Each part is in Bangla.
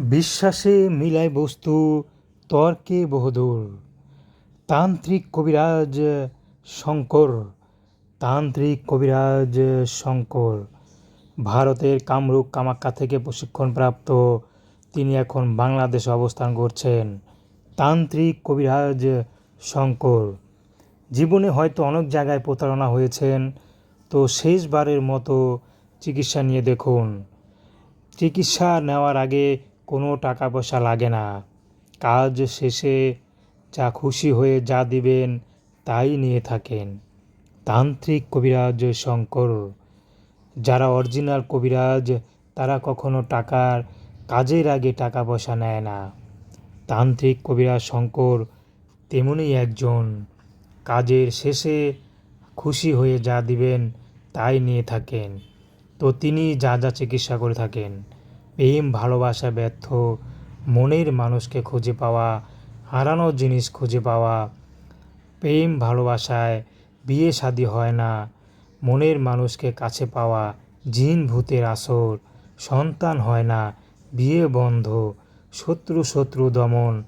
বিশ্বাসে মিলায় বস্তু, তর্কে বহুদূর। তান্ত্রিক কবিরাজ শঙ্কর, তান্ত্রিক কবিরাজ শঙ্কর। ভারতের কামরূপ কামাখ্যা থেকে প্রশিক্ষণপ্রাপ্ত তিনি এখন বাংলাদেশে অবস্থান করছেন। তান্ত্রিক কবিরাজ শঙ্কর। জীবনে হয়তো অনেক জায়গায় প্রতারণা হয়েছেন, তো শেষবারের মতো চিকিৎসা নিয়ে দেখুন। চিকিৎসা নেওয়ার আগে কোনো টাকা পয়সা লাগে না। কাজ শেষে যা খুশি হয়ে যা দিবেন, তাই নিয়ে থাকেন। তান্ত্রিক কবিরাজ শঙ্কর, যারা অরিজিনাল কবিরাজ, তারা কখনো টাকার কাজের আগে টাকা পয়সা নেয় না। তান্ত্রিক কবিরাজ শঙ্কর তেমনই একজন। কাজের শেষে খুশি হয়ে যা দিবেন, তাই নিয়ে থাকেন। তো তিনি যা যা চিকিৎসা করে থাকেন। প্রেম, ভালোবাসা, ব্যর্থ, মনের মানুষকে খুঁজে পাওয়া, হারানো জিনিস খুঁজে পাওয়া। প্রেম, ভালোবাসায় বিয়ে, শাদী হয় না। মনের মানুষকে কাছে পাওয়া, জিন ভূতের আসর। সন্তান হয় না, বিয়ে বন্ধ, শত্রু শত্রু দমন।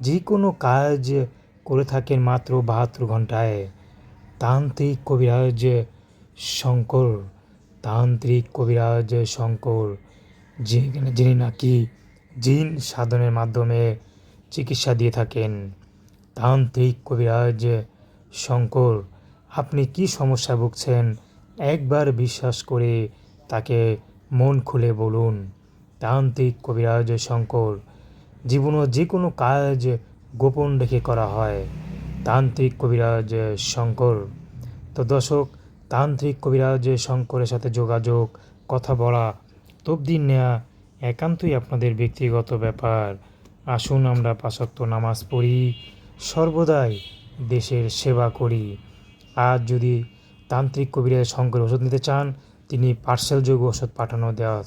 যে কোনো কাজ করে থাকেন মাত্র বাহাত্তর ঘন্টায় তান্ত্রিক কবিরাজ শঙ্কর, তান্ত্রিক কবিরাজ শঙ্কর। যেখানে যিনি নাকি জিন সাধনের মাধ্যমে চিকিৎসা দিয়ে থাকেন। তান্ত্রিক কবিরাজ শঙ্কর, আপনি কি সমস্যা ভুগছেন? একবার বিশ্বাস করে তাকে মন খুলে বলুন। তান্ত্রিক কবিরাজ শঙ্কর, জীবনে যে কোনো কাজ গোপন রেখে করা হয়। তান্ত্রিক কবিরাজ শঙ্কর, তো দর্শক, তান্ত্রিক কবিরাজ শঙ্করের সাথে যোগাযোগ, কথা বলা তবদিন নেয়া একান্তই আপনাদের ব্যক্তিগত ব্যাপার। আসুন আমরা পাশক্ত নামাজ পড়ি, সর্বদাই দেশের সেবা করি। আর যদি তান্ত্রিক কবিরাজ শঙ্করের ওষুধ নিতে চান, তিনি পার্সেলযোগ্য ওষুধ পাঠানো দেওয়া